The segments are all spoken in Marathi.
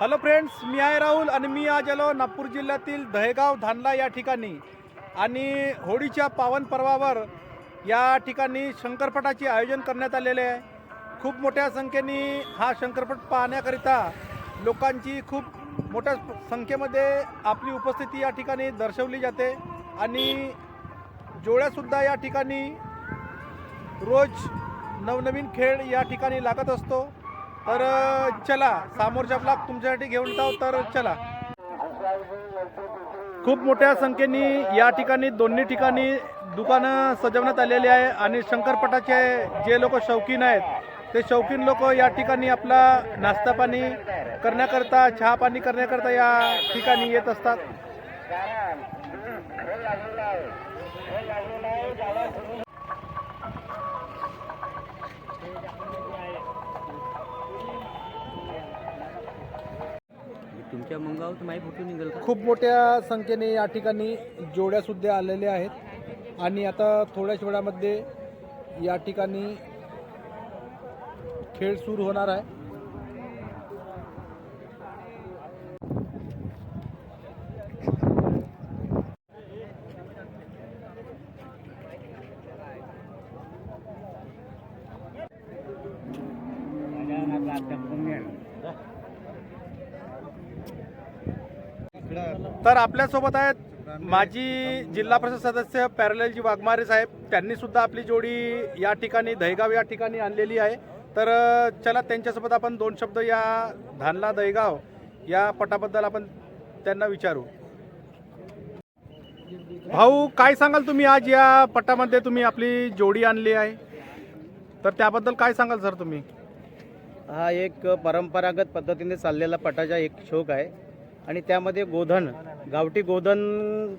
हॅलो फ्रेंड्स मी आहे राहुल आणि मी आज आलो नागपूर जिल्ह्यातील दहेगाव धानला या ठिकाणी. आणि होळीच्या पावन पर्वावर या ठिकाणी शंकरपटाचे आयोजन करण्यात आलेले आहे. खूप मोठ्या संख्येने हा शंकरपट पाहण्याकरिता लोकांची खूप मोठ्या संख्येमध्ये आपली उपस्थिती या ठिकाणी दर्शवली जाते. आणि जोड्यासुद्धा या ठिकाणी रोज नवनवीन खेळ या ठिकाणी लागत असतो. तर चला समोरच्या ब्लॉक तुमच्यासाठी घेऊन जाऊ तर चला. खूप मोठ्या संख्येने या ठिकाणी दोन्ही ठिकाणी दुकानं सजवण्यात आलेली आहे आणि शंकरपटाचे जे लोक शौकीन आहेत ते शौकीन लोक या ठिकाणी आपला नाश्ता पाणी करण्याकरता चहा पाणी करण्याकरता या ठिकाणी येत असतात. तुमच्या मंगावर तर फोटो निघेल का? खूप मोठ्या संख्येने या ठिकाणी जोड्यासुद्धा आलेल्या आहेत. आणि आता थोड्याच वेळामध्ये या ठिकाणी खेळ सुरू होणार आहे. तर आपल्यासोबत आहेत माजी जिल्हा परिषद सदस्य पॅरलेलजी वाघमारे साहेब. त्यांनी सुद्धा आपली जोडी या ठिकाणी दहगाव या ठिकाणी आणलेली आहे. तर चला त्यांच्यासोबत आपण दोन शब्द या धानला दहेगाव या पटाबद्दल आपण त्यांना विचारू. भाऊ काय सांगाल तुम्ही आज या पटामध्ये? तुम्ही आपली जोडी आणली आहे. तर त्याबद्दल काय सांगाल सर तुम्ही? हा एक परंपरागत पद्धतीने चाललेला पटाचा एक शौक आहे. आणि त्यामध्ये गोधन गावठी गोधन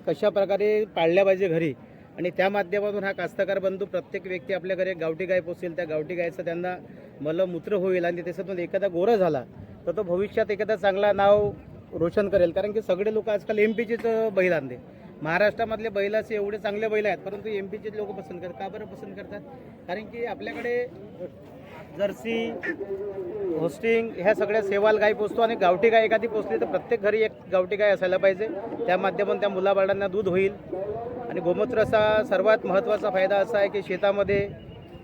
कशा प्रकारे पाळल्या पाहिजे घरी? आणि त्या माध्यमातून हा कास्तकार बंधू प्रत्येक व्यक्ती आपल्या घरी एक गावठी गाय पोसेल त्या गावठी गायचं त्यांना मलमूत्र होईल आणि त्याच्यातून एखादा गोरा झाला तर तो भविष्यात एखादा चांगला नाव रोशन करेल. कारण की सगळे लोक आजकाल एम पीचेच बैल आणते महाराष्ट्रामधले बैलाचे एवढे चांगले बैल आहेत परंतु एम पीचे लोक पसंत करतात. का बरं पसंत करतात? कारण की आपल्याकडे जर्सी होस्टिंग ह्या सगळ्या सेवाल गाय पोचतो आणि गावठी गाय एखादी पोचली तर प्रत्येक घरी एक गावठी गाय असायला पाहिजे. त्या माध्यमातून त्या मुलाबाळांना दूध होईल. आणि गोमूत्राचा सर्वात महत्त्वाचा फायदा असा आहे की शेतामध्ये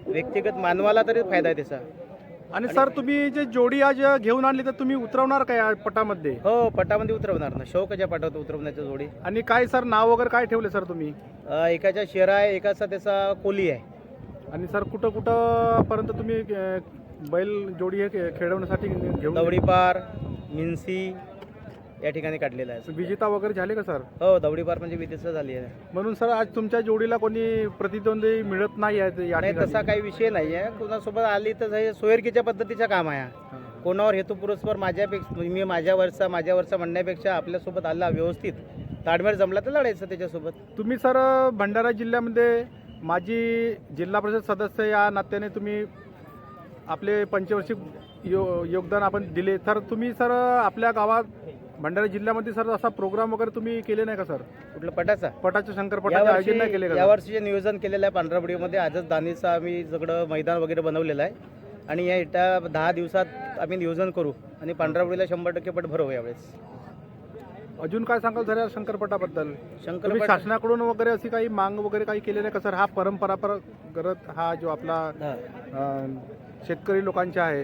व्यक्तिगत मानवाला तरी फायदा आहे त्याचा. आणि सर तुम्ही जे जोडी आज घेऊन आणली तर तुम्ही उतरवणार काय पटामध्ये? हो पटामध्ये उतरवणार ना. शौकच्या पाठात उतरवण्याच्या जोडी. आणि काय सर नाव वगैरे काय ठेवले सर तुम्ही? अ, एकाचा शेरा आहे एकाचा त्याचा कोली आहे. आणि सर कुठं कुठं पर्यंत तुम्ही बैल जोडी हे खेळवण्यासाठी घेऊन दवडीपार मिन्सी या ठिकाणी काढलेला आहे विजेता वगैरे झाले का सर? हो दवडीपार म्हणजे विदेशचं झाली आहे. म्हणून सर आज तुमच्या जोडीला कोणी प्रतिद्वंदी मिळत नाही आहे या नाही ठिकाणी? तसा काही विषय नाही आहे. कुणासोबत आली तर हे सोयरकीच्या पद्धतीचं काम आहे. हा. कोणावर हेतुपुरस्पर माझ्यापेक्षा मी माझ्यावरचा माझ्यावरचा म्हणण्यापेक्षा आपल्यासोबत आला व्यवस्थित. ताडमेळ जमला तर लढायचं त्याच्यासोबत. तुम्ही सर भंडारा जिल्ह्यामध्ये माजी जिल्हा परिषद सदस्य या नात्याने तुम्ही आपले पंचवार्षिक यो योगदान आपण दिले. तर तुम्ही सर आपल्या गावात भंडारा जिल्ह्यामध्ये सर असा प्रोग्राम वगैरे तुम्ही केले नाही का सर? कुठलं? पटाचा. पटाच्या शंकरपटाचे आयोजन नाही केले यावर्षी का यावर्षी जे नियोजन केलेलं आहे पांढराबडीमध्ये आजच दानीचं आम्ही सगळं मैदान वगैरे बनवलेलं आहे. आणि या इटा दहा दिवसात आम्ही नियोजन करू आणि पांढराबडीला शंभर टक्के पट भरवू यावेळेस. अजून काय सांगाल सर या शंकरपटाबद्दल? तुम्ही शंकर शासनाकडून वगैरे अशी काही मांग वगैरे काही केलेली आहे का सर? हा परंपरागत हा जो आपला अं, शेतकरी लोकांचा आहे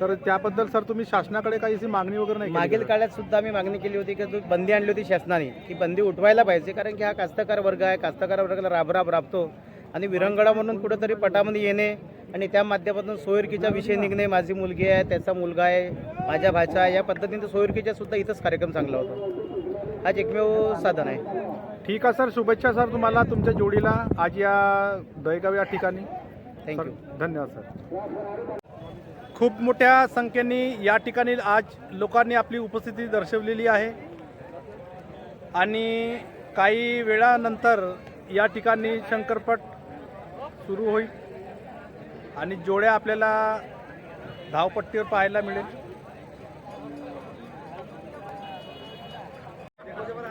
तर त्याबद्दल सर तुम्ही शासनाकडे काही अशी मागणी वगैरे नाही केली मागील का? काळात सुद्धा आम्ही मागणी केली होती की जो बंदी आणली होती शासनाने ती बंदी उठवायला पाहिजे कारण की हा कास्तकार वर्ग आहे कास्तकार वर्गाला राबराब राबतो आणि विरंगडा म्हणून कुठंतरी पटामध्ये येणे आणि त्या माध्यमातून सोयरकीचा विषय निघणे माझी मुलगी आहे त्याचा मुलगा आहे माझ्या भाचा आहे या पद्धतीने सोयरकीचा सुद्धा इथंच कार्यक्रम चांगला होता. हाच एकमेव साधन आहे. ठीक आहे सर शुभेच्छा सर तुम्हाला तुमच्या जोडीला. आज या दहेगाव या ठिकाणी. थँक्यू सर, धन्यवाद सर. खूप मोठ्या संख्येने या ठिकाणी आज लोकांनी आपली उपस्थिती दर्शवलेली आहे. आणि काही वेळानंतर या ठिकाणी शंकरपट सुरू होईल. आणि जोड्या आपल्याला धावपट्टीवर पाहायला मिळेल.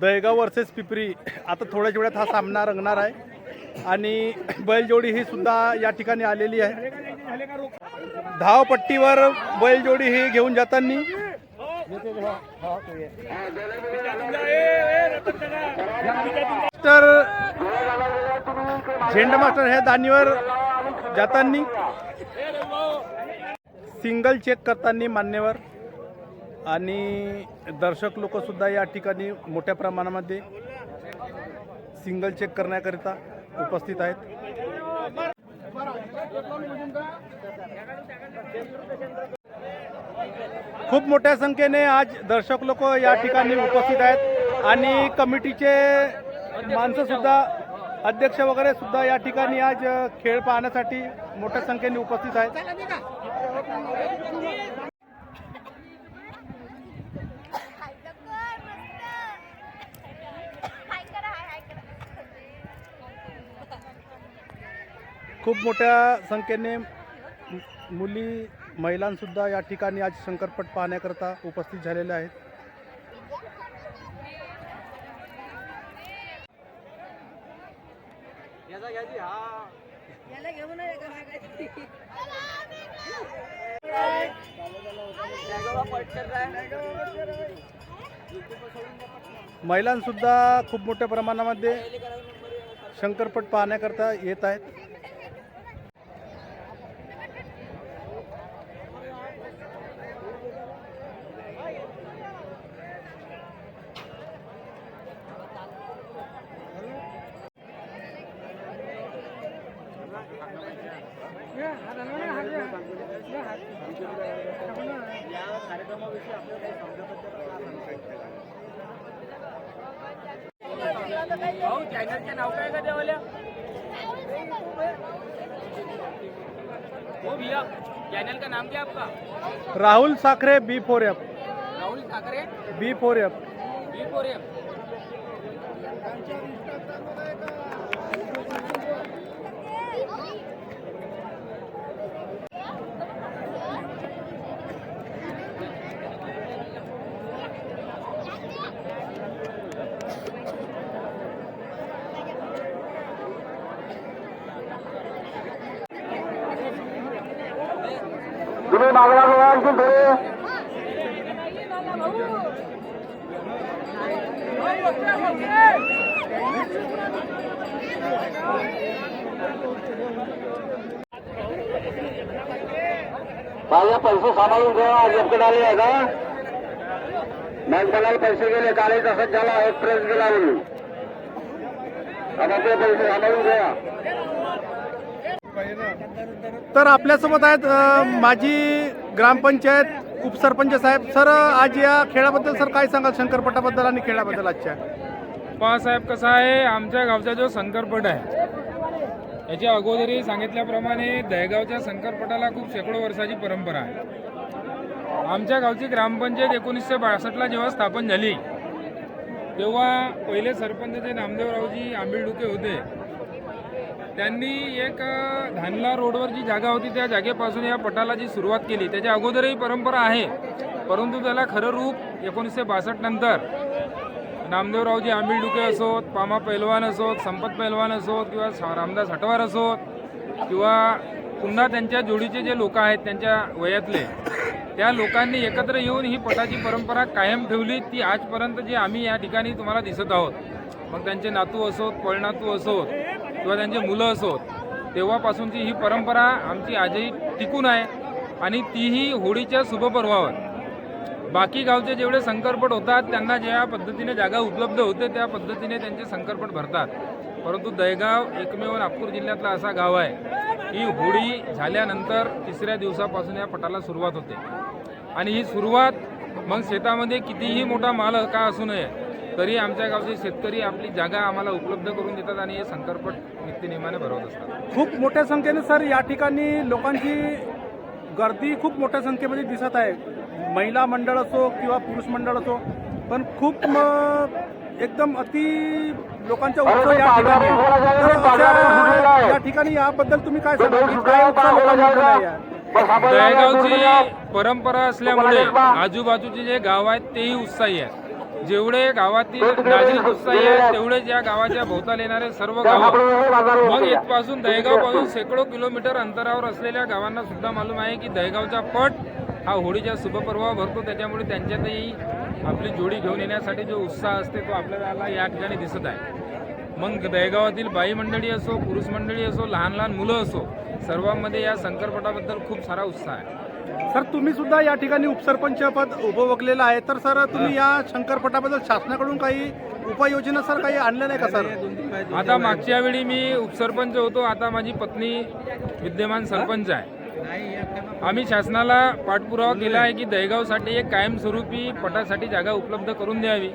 दहेगाव वर्सेस पिपरी. आता थोड्याच वेळात हा सामना रंगणार आहे. आणि बैलजोडी ही सुद्धा या ठिकाणी आलेली आहे. धावपट्टीवर बैलजोडी ही घेऊन जाताना. तर झेंड मास्टर हे दानीवर जाताना. सिंगल चेक करताना मान्यवर. आणि दर्शक लोकसुद्धा या ठिकाणी मोठ्या प्रमाणामध्ये सिंगल चेक करण्याकरिता उपस्थित आहेत. खूप मोठ्या संख्येने आज दर्शक लोक या ठिकाणी उपस्थित आहेत आणि कमिटीचे माणसंसुद्धा अध्यक्ष वगैरे सुद्धा या ठिकाणी आज खेळ पाहण्यासाठी मोठ्या संख्येने उपस्थित आहेत हाय कर मस्त हाय करा हाय हाय करा खूप मोठ्या संख्येने मुली महिलांसुद्धा या ठिकाणी आज शंकरपट पाहण्याकरता उपस्थित झालेल्या आहेत. महिलांसुद्धा खूप मोठ्या प्रमाणामध्ये शंकरपट पाहण्याकरता येत आहेत. भाऊ चॅनलचं नाव काय का देवाल्या भैया चैनल का नाम क्या आपका Rahul Sakhare B four F Rahul Thackeray B four F B four M मागला बघा आणखी थोडे माझे पैसे सांभाळून ठेवा आज एपकडे आले आहे का बँक पैसे गेले? कालही तसंच झाला एक प्रेस गेला म्हणून. आता ते पैसे सांभाळून ठेवा तर आपल्यासोबत आहेत माजी ग्रामपंचायत उपसरपंच साहेब. सर आज या खेळाबद्दल सर काय सांगाल? शंकरपटाबद्दल आणि खेळाबद्दल आजच्या? पहासाहेब कसा आहे? आमच्या गावचा जो शंकरपट आहे याच्या अगोदरी सांगितल्याप्रमाणे दहेगावच्या शंकरपटाला खूप शेकडो वर्षाची परंपरा आहे. आमच्या गावची ग्रामपंचायत एकोणीसशे बासष्टला जेव्हा स्थापन झाली तेव्हा पहिले सरपंच जे नामदेवरावजी आंबिलडुके होते त्यांनी एक धानला रोडवर जी जागा होती त्या जागेपासून या पटाला जी सुरुवात केली त्याच्या अगोदरही परंपरा आहे. परंतु त्याला खरं रूप एकोणीसशे बासष्ट नंतर नामदेवरावजी आंबिलडुके असोत पामा पैलवान असोत संपत पैलवान असोत किंवा रामदास हटवार असोत किंवा पुन्हा त्यांच्या जोडीचे जे लोक आहेत त्यांच्या वयातले त्या लोकांनी एकत्र येऊन ही पटाची परंपरा कायम ठेवली. ती आजपर्यंत जी आम्ही या ठिकाणी तुम्हाला दिसत आहोत मग त्यांचे नातू असोत पळनातू असोत किंवा त्यांचे मुलं असोत तेव्हापासूनची ही परंपरा आमची आजही टिकून आहे आणि तीही होळीच्या शुभपर्वावर. बाकी गावचे जेवढे संकरपट होतात त्यांना ज्या पद्धतीने जागा उपलब्ध होते त्या पद्धतीने त्यांचे संकरपट भरतात. परंतु दहेगाव एकमेव नागपूर जिल्ह्यातला असा गाव आहे ही होळी झाल्यानंतर तिसऱ्या दिवसापासून या पटाला सुरुवात होते. आणि ही सुरुवात मग शेतामध्ये कितीही मोठा माल का असू नये तरी आमच्या गावचे शेतकरी आपली जागा आम्हाला उपलब्ध करून देतात आणि हे शंकरपट नित्यनेमाने भरवत असतात. खूप मोठ्या संख्येने सर या ठिकाणी लोकांची गर्दी खूप मोठ्या संख्येमध्ये दिसत आहे. महिला मंडळ असो किंवा पुरुष मंडळ असो पण खूप एकदम अति लोकांचा उत्सव या ठिकाणी. तर या ठिकाणी याबद्दल तुम्ही काय? दहेगावची परंपरा असल्यामुळे आजूबाजूचे जे गाव आहेत तेही उत्साही आहेत. जेवढे गावातील नागरिक उत्साही आहेत तेवढेच या गावाच्या भोवताल येणारे सर्व गाव. मग इथपासून दहेगावपासून शेकडो किलोमीटर अंतरावर असलेल्या गावांना सुद्धा मालूम आहे की दहेगावचा पट हा होळीच्या शुभपर्वा भरतो. त्याच्यामुळे त्यांच्यातही आपली जोडी घेऊन येण्यासाठी जो उत्साह असते तो आपल्याला या ठिकाणी दिसत आहे. मग दहेगावातील बाई मंडळी असो पुरुष मंडळी असो लहान लहान मुलं असो सर्वांमध्ये या शंकरपटाबद्दल खूप सारा उत्साह आहे. सर तुम्ही सुद्धा या ठिकाणी उपसरपंच पद उपभोगलेलं आहे. तर सर तुम्ही या शंकरपटाबद्दल शासनाकडून काही उपाययोजना सर काही आणल्या नाही का सर? आता मागच्या वेळी मी उपसरपंच होतो. आता माझी पत्नी विद्यमान सरपंच आहे. आम्ही शासनाला पाठपुरावा केला आहे की दहेगावसाठी एक कायमस्वरूपी पटासाठी जागा उपलब्ध करून द्यावी.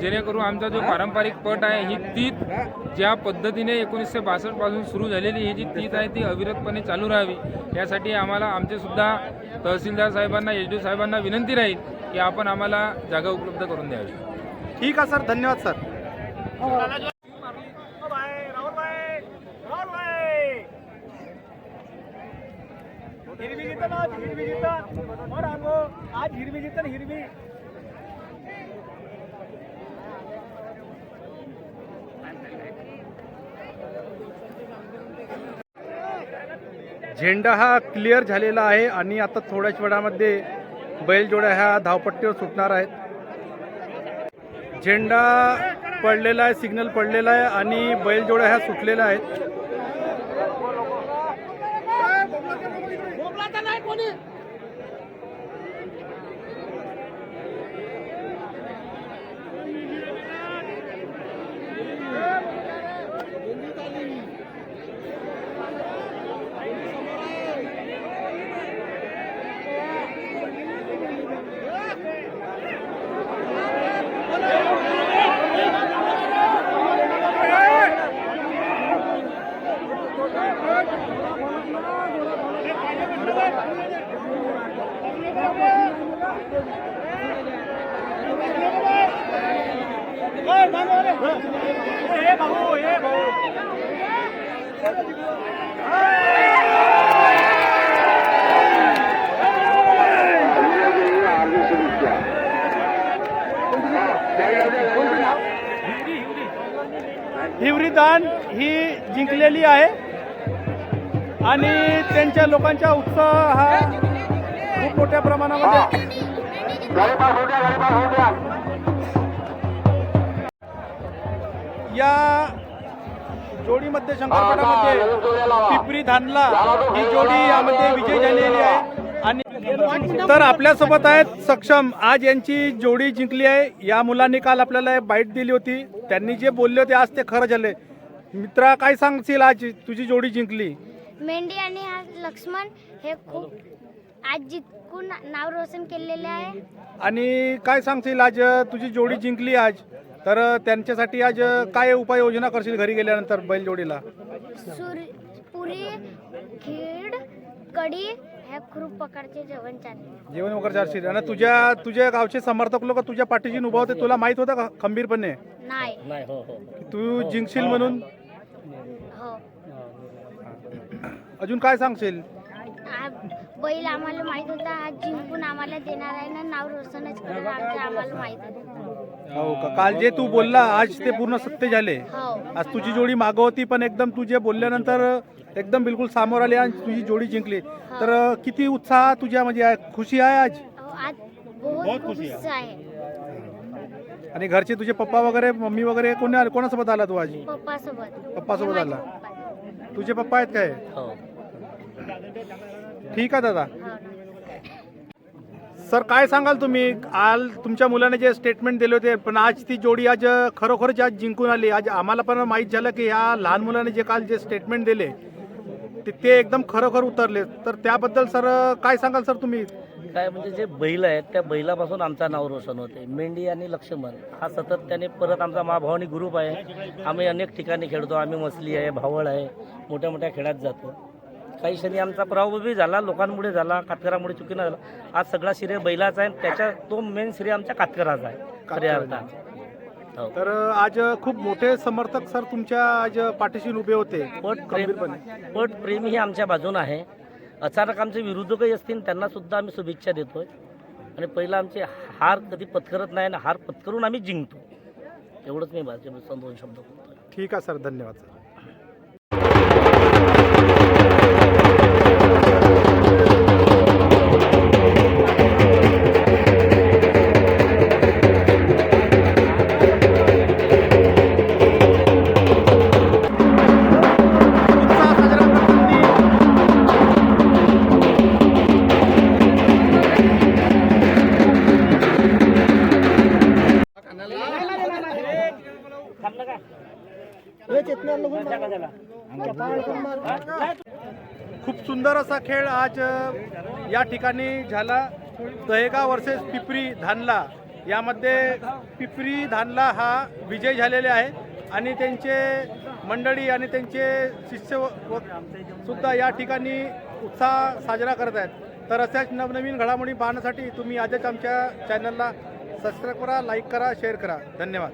जेणेकरून आमचा जो पारंपरिक पट आहे ही तीत ज्या पद्धतीने एकोणीसशे बासष्टपासून सुरू झालेली ही जी तीत आहे ती अविरतपणे चालू राहावी. यासाठी आम्हाला आमचे सुद्धा तहसीलदार साहेबांना एच डी साहेबांना विनंती राहील की आपण आम्हाला जागा उपलब्ध करून द्यावी. ठीक आहे सर. धन्यवाद सर. हिरवी आज हिरवी गीतं और आगो आज हिरवी गीतं हिरवी. झेंडा हा क्लिअर झालेला आहे आणि आता थोड्याच वेळामध्ये बैलजोड्या ह्या धावपट्टीवर सुटणार आहेत. झेंडा पडलेला आहे सिग्नल पडलेला आहे आणि बैलजोड्या ह्या सुटलेल्या आहेत. हिवरी दान ही जिंकलेली आहे. आणि त्यांच्या लोकांचा उत्साह हा खूप मोठ्या प्रमाणामध्ये या जोडीमध्ये शंकरपटामध्ये पिपरी धानला ही जोडी यामध्ये विजय झालेली आहे. आणि तर आपल्यासोबत आहेत सक्षम. आज यांची जोडी जिंकली आहे. या मुलांनी काल आपल्याला बाईट दिली होती. त्यांनी जे बोलले होते आज ते खरं झाले. मित्रा काय सांगशील आज तुझी जोडी जिंकली? मेंढी आणि हा लक्ष्मण हे खूप आज जिंकून नाव रोशन केलेले आहे. आणि काय सांगशील आज तुझी जोडी जिंकली आज? तर त्यांच्यासाठी आज काय उपाययोजना करशील घरी गेल्यानंतर बैलजोडीला? सूर पुरी खीड कढी ह्या खूप प्रकारचे जेवण चालले. जेवण वगैरे चारशील आणि तुझ्या तुझ्या गावचे समर्थक लोक तुझ्या पाठीशी उभा होते तुला माहीत होतं का? खंबीरपणे? नाही. की तू जिंकशील म्हणून? हो. अजून काय सांगशील? बैल आम्हाला माहीत होता आज जिंकून आम्हाला देणार आहे ना नाव रोशनच करणार आमच्या आम्हाला माहीत होतं. हो का? काल जे तू बोलला आज ते पूर्ण सत्य झाले. हो आज तुझी जोडी मागं होती पण एकदम तू जे बोलल्यानंतर एकदम बिलकुल समोर आली आणि तुझी जोडी जिंकली. तर किती उत्साह तुझ्यामध्ये आहे? खुशी आहे आज? हो, आज बहुत खुश आहे. आणि घरचे तुझे पप्पा वगैरे मम्मी वगैरे कोणी आले कोणासोबत आला तू आज? पप्पा सोबत पप्पासोबत आला. तुझे पप्पा आहेत काय? ठीक आहे दादा. सर काय सांगाल तुम्ही? काल तुमच्या मुलाने जे स्टेटमेंट दिले होते पण आज ती जोडी आज खरोखरच आज जिंकून आली. आज आम्हाला पण माहीत झालं की ह्या लहान मुलाने जे काल जे स्टेटमेंट दिले ते ते एकदम खरोखर उतरले. तर त्याबद्दल सर काय सांगाल सर तुम्ही? काय म्हणजे जे बैल आहेत त्या बैलापासून आमचा नाव रोशन होते. मेंढी आणि लक्ष्मण हा सतत त्याने परत आमचा महाभावानी ग्रुप आहे. आम्ही अनेक ठिकाणी खेळतो. आम्ही मसली आहे भावळ आहे मोठ्या मोठ्या खेळात जातो. काही क्षणी आमचा पराभव बी झाला लोकांमुळे झाला कातकरामुळे चुकीनं झाला. आज सगळा श्रेय बैलाचा आहे त्याच्या तो मेन श्रेय आमच्या कातकराचा आहे खऱ्या अर्थात. हो. तर आज खूप मोठे समर्थक सर तुमच्या आज पाठीशी उभे होते पट प्रेम पट प्रेम ही आमच्या बाजून आहे. अचानक आमचे विरोधकही असतील त्यांना सुद्धा आम्ही शुभेच्छा देतोय. आणि पहिला आमचे हार कधी पत्करत नाही आणि हार पत्करून आम्ही जिंकतो. एवढंच मी भाजप दोन शब्द ठीक आहे सर. धन्यवाद सर. खूप सुंदर असा खेळ आज या ठिकाणी झाला. दहेगाव वर्सेस पिपरी धानला. यामध्ये पिपरी धानला हा विजय झालेले आहे आणि त्यांचे मंडळी आणि त्यांचे शिष्य सुद्धा या ठिकाणी उत्साह साजरा करत आहेत. तर अशाच नवनवीन घडामोडी पाहण्यासाठी तुम्ही आजच आमच्या चॅनलला सबस्क्राईब करा लाईक करा शेअर करा. धन्यवाद.